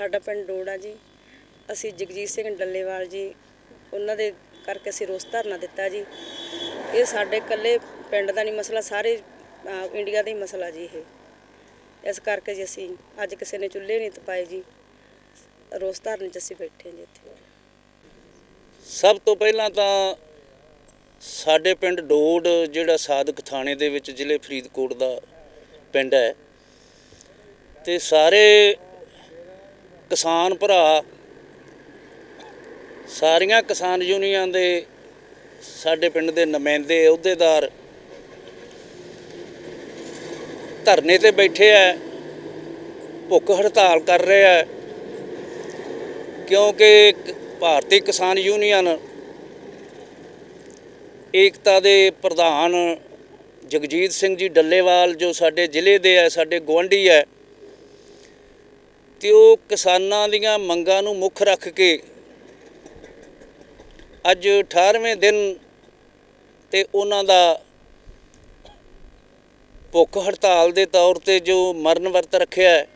ਸਾਡਾ ਪਿੰਡ ਡੋੜਾ ਜੀ। ਅਸੀਂ ਜਗਜੀਤ ਸਿੰਘ ਡੱਲੇਵਾਲ ਜੀ ਉਹਨਾਂ ਦੇ ਕਰਕੇ ਅਸੀਂ ਰੋਸ ਧਰਨਾ ਦਿੱਤਾ ਜੀ। ਇਹ ਸਾਡੇ ਇਕੱਲੇ ਪਿੰਡ ਦਾ ਨਹੀਂ ਮਸਲਾ ਸਾਰੇ ਅਹ, ਇੰਡੀਆ ਦਾ ਹੀ ਮਸਲਾ ਜੀ ਇਹ। ਇਸ ਕਰਕੇ ਜੀ ਅਸੀਂ ਅੱਜ ਕਿਸੇ ਨੇ ਚੁੱਲ੍ਹੇ ਨਹੀਂ ਤਪਾਏ ਜੀ। ਰੋਸ ਧਰਨੇ 'ਚ ਅਸੀਂ ਬੈਠੇ ਹਾਂ ਜੀ ਇੱਥੇ। ਸਭ ਤੋਂ ਪਹਿਲਾਂ ਤਾਂ ਸਾਡੇ ਪਿੰਡ ਡੋਡ ਜਿਹੜਾ ਸਾਦਕ ਥਾਣੇ ਦੇ ਵਿੱਚ ਜ਼ਿਲ੍ਹੇ ਫਰੀਦਕੋਟ ਦਾ ਪਿੰਡ ਹੈ ਤੇ ਸਾਰੇ ਕਿਸਾਨ ਭਰਾ, ਸਾਰੀਆਂ ਕਿਸਾਨ ਯੂਨੀਅਨ ਦੇ ਸਾਡੇ ਪਿੰਡ ਦੇ ਨੁਮਾਇੰਦੇ, ਅਹੁਦੇਦਾਰ ਧਰਨੇ ਤੇ ਬੈਠੇ ਆ, ਭੁੱਖ ਹੜਤਾਲ ਕਰ ਰਹੇ ਆ, ਕਿਉਂਕਿ ਭਾਰਤੀ ਕਿਸਾਨ ਯੂਨੀਅਨ ਏਕਤਾ ਦੇ ਪ੍ਰਧਾਨ ਜਗਜੀਤ ਸਿੰਘ ਜੀ ਡੱਲੇਵਾਲ ਜੋ ਸਾਡੇ ਜ਼ਿਲ੍ਹੇ ਦੇ ਹੈ ਸਾਡੇ ਗੁਆਂਢੀ ਹੈ ਤੇ ਉਹ ਕਿਸਾਨਾਂ ਦੀਆਂ ਮੰਗਾਂ ਨੂੰ ਮੁੱਖ ਰੱਖ ਕੇ ਅੱਜ 18ਵੇਂ ਦਿਨ ਤੇ ਉਹਨਾਂ ਦਾ ਭੁੱਖ ਹੜਤਾਲ ਦੇ ਤੌਰ ਤੇ ਜੋ ਮਰਨ ਵਰਤ ਰੱਖਿਆ ਹੈ,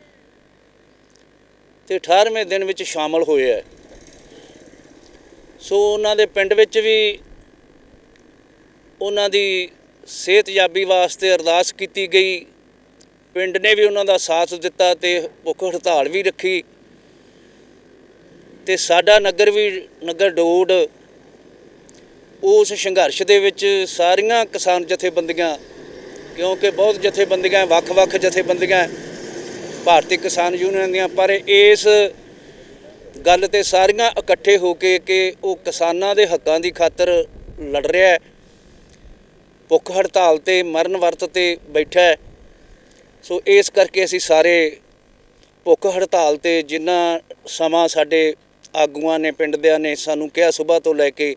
ਤੇ 18ਵੇਂ ਦਿਨ ਵਿੱਚ ਸ਼ਾਮਲ ਹੋਇਆ ਸੋ ਉਹਨਾਂ ਦੇ ਪਿੰਡ ਵਿੱਚ ਵੀ ਉਹਨਾਂ ਦੀ ਸਿਹਤਯਾਬੀ ਵਾਸਤੇ ਅਰਦਾਸ ਕੀਤੀ ਗਈ। ਪਿੰਡ ਨੇ ਵੀ ਉਹਨਾਂ ਦਾ ਸਾਥ ਦਿੱਤਾ ਤੇ ਭੁੱਖ ਹੜਤਾਲ ਵੀ ਰੱਖੀ। ਤੇ ਸਾਡਾ ਨਗਰ ਵੀ, ਨਗਰ ਡੋਡ ਉਸ ਸੰਘਰਸ਼ ਦੇ ਵਿੱਚ ਸਾਰੀਆਂ ਕਿਸਾਨ ਜਥੇਬੰਦੀਆਂ, ਕਿਉਂਕਿ ਬਹੁਤ ਜਥੇਬੰਦੀਆਂ, ਵੱਖ-ਵੱਖ ਜਥੇਬੰਦੀਆਂ ਭਾਰਤੀ ਕਿਸਾਨ ਯੂਨੀਅਨ ਦੀਆਂ, ਪਰ ਇਸ ਗੱਲ ਤੇ ਸਾਰੀਆਂ ਇਕੱਠੇ ਹੋ ਕੇ ਕਿ ਉਹ ਕਿਸਾਨਾਂ ਦੇ ਹੱਕਾਂ ਦੀ ਖਾਤਰ ਲੜ ਰਿਹਾ ਹੈ, ਭੁੱਖ ਹੜਤਾਲ ਤੇ ਮਰਨ ਵਰਤ ਤੇ ਬੈਠਾ ਹੈ। ਸੋ ਇਸ ਕਰਕੇ ਅਸੀਂ ਸਾਰੇ ਭੁੱਖ ਹੜਤਾਲ ਤੇ ਜਿੰਨਾ ਸਮਾਂ ਸਾਡੇ ਆਗੂਆਂ ਨੇ ਪਿੰਡ ਦਿਆਂ ਨੇ ਸਾਨੂੰ ਕਿਹਾ ਸਵੇਰ ਤੋਂ ਲੈ ਕੇ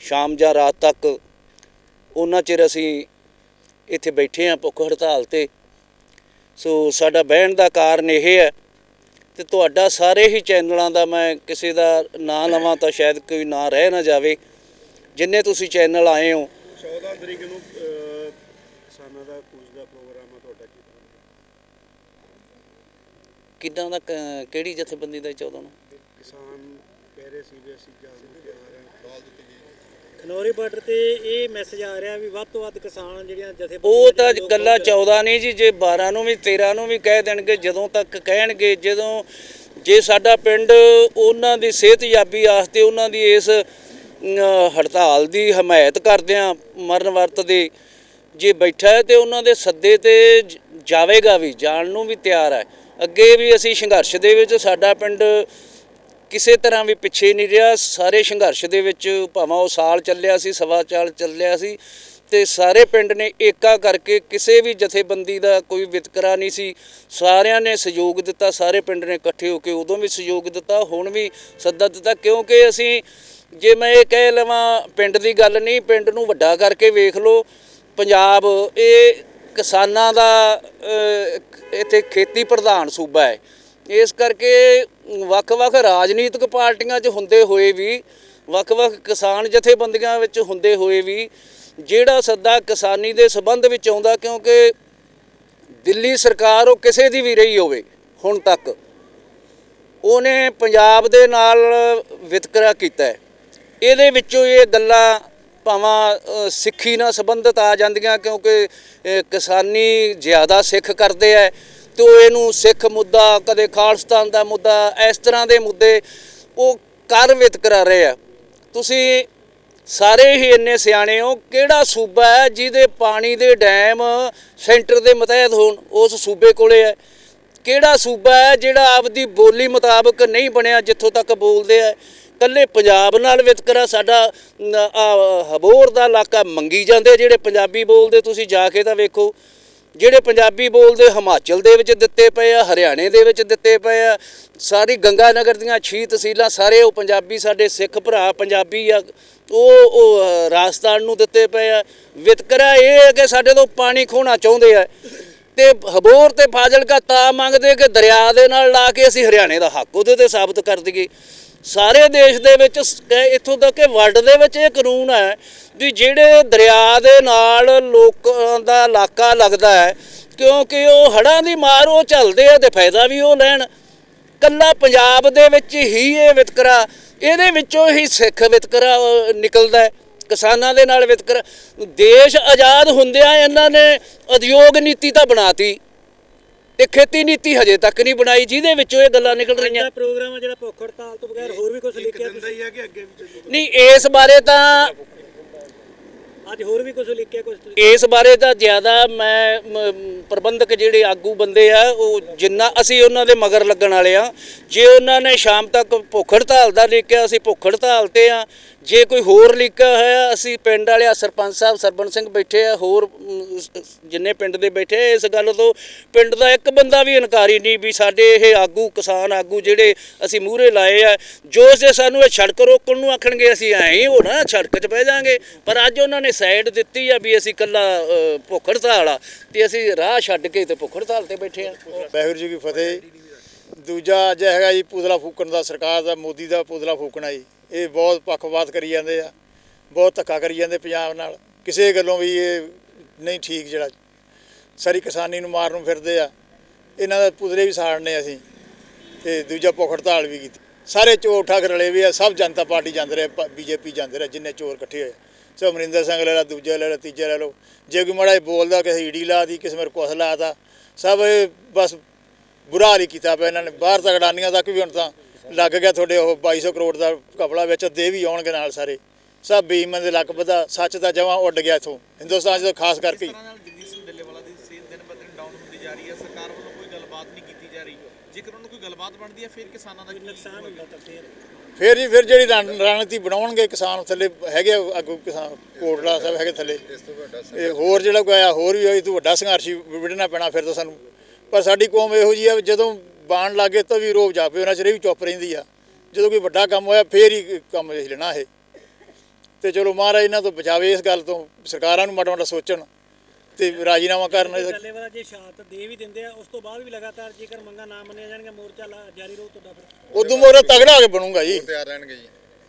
ਸ਼ਾਮ ਜਾਂ ਰਾਤ ਤੱਕ ਉਹਨਾਂ ਚਿਰ ਅਸੀਂ ਇੱਥੇ ਬੈਠੇ ਹਾਂ ਭੁੱਖ ਹੜਤਾਲ ਤੇ। ਸੋ ਸਾਡਾ ਬਹਿਣ ਦਾ ਕਾਰਨ ਇਹ ਹੈ ਤੇ ਤੁਹਾਡਾ ਸਾਰੇ ਹੀ ਚੈਨਲਾਂ ਦਾ ਮੈਂ ਕਿਸੇ ਦਾ ਨਾਂ ਲਵਾਂ ਤਾਂ ਸ਼ਾਇਦ ਕੋਈ ਨਾਂ ਰਹਿ ਨਾ ਜਾਵੇ। ਜਿੰਨੇ ਤੁਸੀਂ ਚੈਨਲ ਆਏ ਹੋ। 14 ਤਰੀਕ ਨੂੰ ਅਹ, ਦਾ ਕੂਚ ਦਾ ਪ੍ਰੋਗਰਾਮ ਆ ਤੁਹਾਡਾ ਕੀ ਕਿੱਦਾਂ ਦਾ ਕ- ਕਿਹੜੀ ਜਥੇਬੰਦੀ ਦਾ 14 ਨੂੰ? ਕਿਸਾਨ ਕਹਿ ਰਹੇ ਸੀ ਵੀ ਅਸੀਂ ਜਾਣ ਨੂੰ ਤਿਆਰ ਹਾਂ। ਖਨੌਰੀ ਬਾਰਡਰ ਤੇ ਇਹ ਮੈਸੇਜ ਆ ਰਿਹਾ ਵੀ ਵੱਧ ਤੋਂ ਵੱਧ ਕਿਸਾਨ ਜਿਹੜੀਆਂ ਜਥੇ ਉਹ ਤਾਂ ਗੱਲਾਂ 14 ਨਹੀਂ ਜੀ ਜੇ 12 ਨੂੰ ਵੀ 13 ਨੂੰ ਵੀ ਕਹਿ ਦੇਣਗੇ ਜਦੋਂ ਤੱਕ ਕਹਿਣਗੇ ਜਦੋਂ ਜੇ ਸਾਡਾ ਪਿੰਡ ਉਹਨਾਂ ਦੀ ਸਿਹਤਯਾਬੀ ਵਾਸਤੇ ਉਹਨਾਂ ਦੀ ਇਸ ਅਮ, ਹੜਤਾਲ ਦੀ ਹਮਾਇਤ ਕਰਦਿਆਂ ਮਰਨ ਵਰਤ ਦੇ ਜੇ ਬੈਠਾ ਹੈ ਤੇ ਉਹਨਾਂ ਦੇ ਸੱਦੇ ਤੇ ਜ- ਜਾਵੇਗਾ ਵੀ, ਜਾਣ ਨੂੰ ਵੀ ਤਿਆਰ ਹੈ। ਅੱਗੇ ਵੀ ਅਸੀਂ ਸੰਘਰਸ਼ ਦੇ ਵਿੱਚ, ਸਾਡਾ ਪਿੰਡ ਕਿਸੇ ਤਰ੍ਹਾਂ ਵੀ ਪਿੱਛੇ ਨਹੀਂ ਰਿਹਾ। ਸਾਰੇ ਸੰਘਰਸ਼ ਦੇ ਵਿੱਚ ਭਾਵੇਂ ਉਹ ਸਾਲ ਚੱਲਿਆ ਸੀ, ਸਵਾ ਚਾਲ ਚੱਲਿਆ ਸੀ ਤੇ ਸਾਰੇ ਪਿੰਡ ਨੇ ਏਕਾ ਕਰਕੇ ਕਿਸੇ ਵੀ ਜਥੇਬੰਦੀ ਦਾ ਕੋਈ ਵਿਤਕਰਾ ਨਹੀਂ ਸੀ। ਸਾਰਿਆਂ ਨੇ ਸਹਿਯੋਗ ਦਿੱਤਾ, ਸਾਰੇ ਪਿੰਡ ਨੇ ਇਕੱਠੇ ਹੋ ਕੇ ਉਦੋਂ ਵੀ ਸਹਿਯੋਗ ਦਿੱਤਾ, ਹੁਣ ਵੀ ਸੱਦਾ ਦਿੱਤਾ, ਕਿਉਂਕਿ ਅਸੀਂ, ਜੇ ਮੈਂ ਇਹ ਕਹਿ ਲਵਾਂ, ਪਿੰਡ ਦੀ ਗੱਲ ਨਹੀਂ, ਪਿੰਡ ਨੂੰ ਵੱਡਾ ਕਰਕੇ ਵੇਖ ਲਓ, ਪੰਜਾਬ, ਇਹ ਕਿਸਾਨਾਂ ਦਾ ਇੱਥੇ ਖੇਤੀ ਪ੍ਰਧਾਨ ਸੂਬਾ ਹੈ। ਇਸ ਕਰਕੇ ਵੱਖ-ਵੱਖ ਰਾਜਨੀਤਿਕ ਪਾਰਟੀਆਂ 'ਚ ਹੁੰਦੇ ਹੋਏ ਵੀ, ਵੱਖ-ਵੱਖ ਕਿਸਾਨ ਜਥੇਬੰਦੀਆਂ ਵਿੱਚ ਹੁੰਦੇ ਹੋਏ ਵੀ, ਜਿਹੜਾ ਸੱਦਾ ਕਿਸਾਨੀ ਦੇ ਸਬੰਧ ਵਿੱਚ ਆਉਂਦਾ, ਕਿਉਂਕਿ ਦਿੱਲੀ ਸਰਕਾਰ ਉਹ ਕਿਸੇ ਦੀ ਵੀ ਰਹੀ ਹੋਵੇ, ਹੁਣ ਤੱਕ, ਉਹਨੇ ਪੰਜਾਬ ਦੇ ਨਾਲ ਵਿਤਕਰਾ ਕੀਤਾ ਇਹਦੇ ਵਿੱਚੋਂ ਇਹ ਗੱਲਾਂ ਭਾਵਾਂ ਸਿੱਖੀ ਨਾਲ ਸੰਬੰਧਿਤ ਆ ਜਾਂਦੀਆਂ ਕਿਉਂਕਿ ਕਿਸਾਨੀ ਜ਼ਿਆਦਾ ਸਿੱਖ ਕਰਦੇ ਆ ਤੇ ਉਹ ਇਹਨੂੰ ਸਿੱਖ ਮੁੱਦਾ, ਕਦੇ ਖਾਲਸਤਾਨ ਦਾ ਮੁੱਦਾ, ਇਸ ਤਰ੍ਹਾਂ ਦੇ ਮੁੱਦੇ ਉਹ ਕਰ ਵਿਤਕਰਾ ਰਹੇ ਆ। ਤੁਸੀਂ ਸਾਰੇ ਹੀ ਇੰਨੇ ਸਿਆਣੇ ਹੋ, ਕਿਹੜਾ ਸੂਬਾ ਹੈ ਜਿਹਦੇ ਪਾਣੀ ਦੇ ਡੈਮ ਸੈਂਟਰ ਦੇ ਮਤਹਿਤ ਹੋਣ, ਉਸ ਸੂਬੇ ਕੋਲੇ ਹੈ ਕਿਹੜਾ ਸੂਬਾ ਹੈ ਜਿਹੜਾ ਆਪਦੀ ਬੋਲੀ ਮੁਤਾਬਕ ਨਹੀਂ ਬਣਿਆ ਜਿੱਥੋਂ ਤੱਕ ਬੋਲਦੇ ਆ ਕੱਲੇ ਪੰਜਾਬ ਨਾਲ ਵਿਤਕਰਾ ਸਾਡਾ ਹਬੋਰ ਦਾ ਇਲਾਕਾ ਮੰਗੀ ਜਾਂਦੇ ਜਿਹੜੇ ਪੰਜਾਬੀ ਬੋਲਦੇ, ਤੁਸੀਂ ਜਾ ਕੇ ਤਾਂ ਵੇਖੋ, ਜਿਹੜੇ ਪੰਜਾਬੀ ਬੋਲਦੇ ਹਿਮਾਚਲ ਦੇ ਵਿੱਚ ਦਿੱਤੇ ਪਏ ਆ, ਹਰਿਆਣੇ ਦੇ ਵਿੱਚ ਦਿੱਤੇ ਪਏ ਆ, ਸਾਰੀ ਗੰਗਾ ਨਗਰ ਦੀਆਂ ਛੀ ਤਹਿਸੀਲਾਂ, ਸਾਰੇ ਉਹ ਪੰਜਾਬੀ, ਸਾਡੇ ਸਿੱਖ ਭਰਾ ਪੰਜਾਬੀ ਆ, ਉਹ ਉਹ ਰਾਜਸਥਾਨ ਨੂੰ ਦਿੱਤੇ ਪਏ ਆ, ਵਿਤਕਰਾ ਇਹ ਹੈ ਕਿ ਸਾਡੇ ਤੋਂ ਪਾਣੀ ਖੋਣਾ ਚਾਹੁੰਦੇ ਆ, ਤੇ ਹਬੋਰ ਤੇ ਫਾਜ਼ਿਲਕਾ ਤਾਂ ਮੰਗਦੇ ਕਿ ਦਰਿਆ ਦੇ ਨਾਲ ਲਾ ਕੇ ਅਸੀਂ ਹਰਿਆਣੇ ਦਾ ਹੱਕ ਉਹਦੇ ਤੇ ਸਾਬਤ ਕਰ ਦਈਏ। ਸਾਰੇ ਦੇਸ਼ ਦੇ ਵਿੱਚ ਇੱਥੋਂ ਤੱਕ ਕਿ ਵਰਲਡ ਦੇ ਵਿੱਚ ਇਹ ਕਾਨੂੰਨ ਹੈ ਵੀ ਜਿਹੜੇ ਦਰਿਆ ਦੇ ਨਾਲ ਲੋਕਾਂ ਦਾ ਇਲਾਕਾ ਲੱਗਦਾ ਹੈ, ਕਿਉਂਕਿ ਉਹ ਹੜ੍ਹਾਂ ਦੀ ਮਾਰ ਉਹ ਚੱਲਦੇ ਆ ਤੇ ਫਾਇਦਾ ਵੀ ਉਹ ਲੈਣ। ਕੱਲਾ ਪੰਜਾਬ ਦੇ ਵਿੱਚ ਹੀ ਇਹ ਵਿਤਕਰਾ, ਇਹਦੇ ਵਿੱਚੋਂ ਹੀ ਸਿੱਖ ਵਿਤਕਰਾ ਨਿਕਲਦਾ ਹੈ, ਕਿਸਾਨਾਂ ਦੇ ਨਾਲ ਵਿਤਕਰਾ। ਦੇਸ਼ ਆਜ਼ਾਦ ਹੁੰਦਿਆਂ ਇਹਨਾਂ ਨੇ ਉਦਯੋਗ ਨੀਤੀ ਤਾਂ ਬਣਾਤੀ। ਤੇ ਖੇਤੀ ਨੀਤੀ ਹਜੇ ਤੱਕ ਨਹੀਂ ਬਣਾਈ ਜਿਹਦੇ ਵਿੱਚੋਂ ਇਹ ਗੱਲਾਂ ਨਿਕਲ ਰਹੀਆਂ। ਪ੍ਰੋਗਰਾਮ ਹੈ ਜਿਹੜਾ ਭੁੱਖ ਹੜਤਾਲ ਤੋਂ ਬਗੈਰ ਹੋਰ ਵੀ ਕੁਝ ਲਿਖਿਆ ਤੁਸੀਂ ਹੀ ਹੈ ਕਿ ਅੱਗੇ ਵੀ ਚੱਲੂਗਾ। ਨਹੀਂ ਇਸ ਬਾਰੇ ਤਾਂ ਅੱਜ ਹੋਰ ਵੀ ਕੁਝ ਲਿਖਿਆ ਕੁਝ ਇਸ ਬਾਰੇ ਤਾਂ ਜ਼ਿਆਦਾ ਮੈਂ ਪ੍ਰਬੰਧਕ ਜਿਹੜੇ ਆਗੂ ਬੰਦੇ ਆ ਉਹ ਜਿੰਨਾ ਅਸੀਂ ਉਹਨਾਂ ਦੇ ਮਗਰ ਲੱਗਣ ਵਾਲੇ ਆ ਜੇ ਉਹਨਾਂ ਨੇ ਸ਼ਾਮ ਤੱਕ ਭੁੱਖ ਹੜਤਾਲ ਦਾ ਲਿਖਿਆ ਅਸੀਂ ਭੁੱਖ ਹੜਤਾਲ ਤੇ ਆ। ਜੇ ਕੋਈ ਹੋਰ ਲਿਖਿਆ ਹੋਇਆ ਅਸੀਂ ਪਿੰਡ ਵਾਲੇ ਸਰਪੰਚ ਸਾਹਿਬ ਸਰਬਨ ਸਿੰਘ ਬੈਠੇ ਆ ਹੋਰ ਜਿੰਨੇ ਪਿੰਡ ਦੇ ਬੈਠੇ ਆ, ਇਸ ਗੱਲ ਤੋਂ ਪਿੰਡ ਦਾ ਇੱਕ ਬੰਦਾ ਵੀ ਇਨਕਾਰੀ ਨਹੀਂ ਵੀ ਸਾਡੇ ਇਹ ਆਗੂ ਕਿਸਾਨ ਆਗੂ ਜਿਹੜੇ ਅਸੀਂ ਮੂਹਰੇ ਲਾਏ ਆ ਜੋ ਜੇ ਸਾਨੂੰ ਇਹ ਸੜਕ ਰੋਕਣ ਨੂੰ ਆਖਣਗੇ ਅਸੀਂ ਐਂ ਹੀ ਹੋਣਾ ਸੜਕ 'ਚ ਬਹਿ ਜਾਾਂਗੇ। ਪਰ ਅੱਜ ਉਹਨਾਂ ਨੇ ਸਾਈਡ ਦਿੱਤੀ ਆ ਵੀ ਅਸੀਂ ਕੱਲਾ ਭੁੱਖ ਹੜਤਾਲ ਆ। ਤੇ ਅਸੀਂ ਰਾਹ ਛੱਡ ਕੇ ਤੇ ਭੁੱਖ ਹੜਤਾਲ ਤੇ ਬੈਠੇ ਆ। ਵਾਹਿਗੁਰੂ ਜੀ ਕੀ ਫਤਿਹ। ਦੂਜਾ ਅੱਜ ਹੈਗਾ ਜੀ ਪੁਤਲਾ ਫੂਕਣ ਦਾ, ਸਰਕਾਰ ਦਾ, ਮੋਦੀ ਦਾ ਪੁਤਲਾ ਫੂਕਣਾ ਜੀ। ਇਹ ਬਹੁਤ ਪੱਖਪਾਤ ਕਰੀ ਜਾਂਦੇ ਆ। ਬਹੁਤ ਧੱਕਾ ਕਰੀ ਜਾਂਦੇ ਪੰਜਾਬ ਨਾਲ। ਕਿਸੇ ਗੱਲੋਂ ਵੀ ਇਹ ਨਹੀਂ ਠੀਕ ਜਿਹੜਾ। ਸਾਰੀ ਕਿਸਾਨੀ ਨੂੰ ਮਾਰਨ ਨੂੰ ਫਿਰਦੇ ਆ। ਇਹਨਾਂ ਦਾ ਪੁਤਲੇ ਵੀ ਸਾੜਨੇ ਅਸੀਂ। ਤੇ ਦੂਜਾ ਭੁੱਖ ਹੜਤਾਲ ਵੀ ਕੀਤੀ। ਸਾਰੇ ਚੋਰ ਠੱਗ ਰਲੇ ਵੀ ਆ। ਸਭ ਜਨਤਾ ਪਾਰਟੀ ਜਾਂਦੇ ਰਹੇ ਬੀਜੇਪੀ ਜਾਂਦੇ ਰਹੇ, ਜਿੰਨੇ ਚੋਰ ਇਕੱਠੇ ਹੋਏ। ਸੋ ਅਮਰਿੰਦਰ ਸਿੰਘ ਲੈ ਲਾ ਦੂਜਾ ਲੈ ਲਾ ਤੀਜਾ ਲੈ ਲਓ। ਜੇ ਕੋਈ ਮਾੜਾ ਬੋਲਦਾ ਕਿਸੇ ਈਡੀ ਲਾ ਦੀ ਕਿਸੇ ਮੇਰੇ ਕੁਛ ਲਾਤਾ ਸਭ ਇਹ ਬਸ ਬੁਰਾ ਹਾਲ ਹੀ ਕੀਤਾ ਪਿਆ ਇਹਨਾਂ ਨੇ। ਬਾਹਰ ਤੱਕ ਅਡਾਨੀਆਂ ਤੱਕ ਵੀ ਹੁਣ ਤਾਂ ਲੱਗ ਗਿਆ ਤੁਹਾਡੇ ਉਹ 2200 ਕਰੋੜ ਦਾ ਕਪੜਾ ਵਿੱਚ ਦੇ ਵੀ ਆਉਣਗੇ ਨਾਲ ਸਾਰੇ। ਸਭ ਬੇਈਮਾਨ ਦੇ ਲੱਕ ਵਧਾ ਸੱਚ ਦਾ ਜਮਾਂ ਉੱਡ ਗਿਆ ਇਥੋਂ। ਹਿੰਦੁਸਤਾਨ 'ਚ ਤਾਂ ਖਾਸ ਕਰਕੇ ਹੀ। ਤਰ੍ਹਾਂ ਨਾਲ ਜਗਦੀਸ਼ ਸਿੰਘ ਡੱਲੇਵਾਲਾ ਦੀ ਸਿਹਤ ਦਿਨ ਬ ਦਿਨ ਡਾਊਨ ਹੁੰਦੀ ਜਾ ਰਹੀ ਹੈ। ਸਰਕਾਰ ਵੱਲੋਂ ਕੋਈ ਗੱਲਬਾਤ ਨਹੀਂ ਕੀਤੀ ਜਾ ਰਹੀ। ਜੇਕਰ ਉਹਨਾਂ ਕੋਈ ਗੱਲਬਾਤ ਬਣਦੀ ਹੈ ਫਿਰ ਕਿਸਾਨਾਂ ਦਾ ਕੀ ਨੁਕਸਾਨ ਹੁੰਦਾ ਤਾਂ ਫੇਰ। ਫਿਰ ਜੀ ਫਿਰ ਜਿਹੜੀ ਰਣ- ਰਣਨੀਤੀ ਬਣਾਉਣਗੇ ਕਿਸਾਨ ਥੱਲੇ ਹੈਗੇ ਆ ਅੱਗੋਂ ਕਿਸਾਨ ਕੋਟਲਾ ਸਭ ਹੈਗੇ ਥੱਲੇ। ਇਸ ਤੋਂ ਵੱਡਾ ਇਹ ਹੋਰ ਜਿਹੜਾ ਕੋਈ ਆਇਆ ਹੋਰ ਵੀ ਹੋਈ ਤੂੰ ਵੱਡਾ ਸੰਘਰਸ਼ ਵਿੜਨਾ ਪੈਣਾ ਫਿਰ ਤਾਂ ਸਾਨੂੰ। ਪਰ ਸਾਡੀ ਕੌਮ ਇਹੋ ਜੀ ਆ ਵੀ ਜਦੋਂ ਬਾਣ ਲੱਗੇ ਤਾਂ ਵੀ ਰੋਕ ਜਾਪੇ ਉਹਨਾਂ ਚਿਰ ਇਹ ਵੀ ਚੁੱਪ ਰਹਿੰਦੀ ਆ। ਜਦੋਂ ਕੋਈ ਵੱਡਾ ਕੰਮ ਹੋਇਆ ਫੇਰ ਹੀ ਕੰਮ ਦੇਖ ਲੈਣਾ ਇਹ। ਤੇ ਚਲੋ ਮਹਾਰਾਜ ਇਹਨਾਂ ਤੋਂ ਬਚਾਵੇ ਇਸ ਗੱਲ ਤੋਂ ਸਰਕਾਰਾਂ ਨੂੰ ਮਾੜਾ ਮਾੜਾ ਸੋਚਣ। ਤੇ ਰਾਜੀਨਾਮਾ ਕਰਨ ਡੱਲੇ ਵਾਲਾ ਜੇ ਸ਼ਹਾਦਤ ਦੇ ਵੀ ਦਿੰਦੇ ਆ ਉਸ ਤੋਂ ਬਾਅਦ ਵੀ ਲਗਾਤਾਰ ਜੇਕਰ ਮੰਗਾਂ ਨਾ ਮੰਨੀਆਂ ਜਾਣਗੀਆਂ ਮੋਰਚਾ ਜਾਰੀ ਰਹੂ ਤੁਹਾਡਾ ਫਿਰ। ਉਦੋਂ ਮੋਰਾ ਤਗੜਾ ਹੋ ਕੇ ਬਣੂਗਾ ਜੀ। ਤਿਆਰ ਰਹਿਣਗੇ ਜੀ।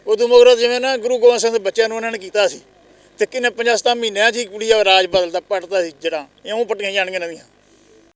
ਉਦੋਂ ਮਗਰੋਂ ਜਿਵੇਂ ਨਾ ਗੁਰੂ ਗੋਬਿੰਦ ਸਿੰਘ ਦੇ ਬੱਚਿਆਂ ਨੂੰ ਉਹਨਾਂ ਨੇ ਕੀਤਾ ਸੀ ਤੇ ਕਿੰਨੇ 50 ਮਹੀਨਿਆਂ 'ਚ ਹੀ ਕੁੜੀ ਦਾ ਰਾਜ ਬਦਲਦਾ ਪੜਦਾ ਸੀ ਜੜਾਂ ਇਉਂ ਪੱਟੀਆਂ ਜਾਣਗੀਆਂ ਨਵੀਆਂ।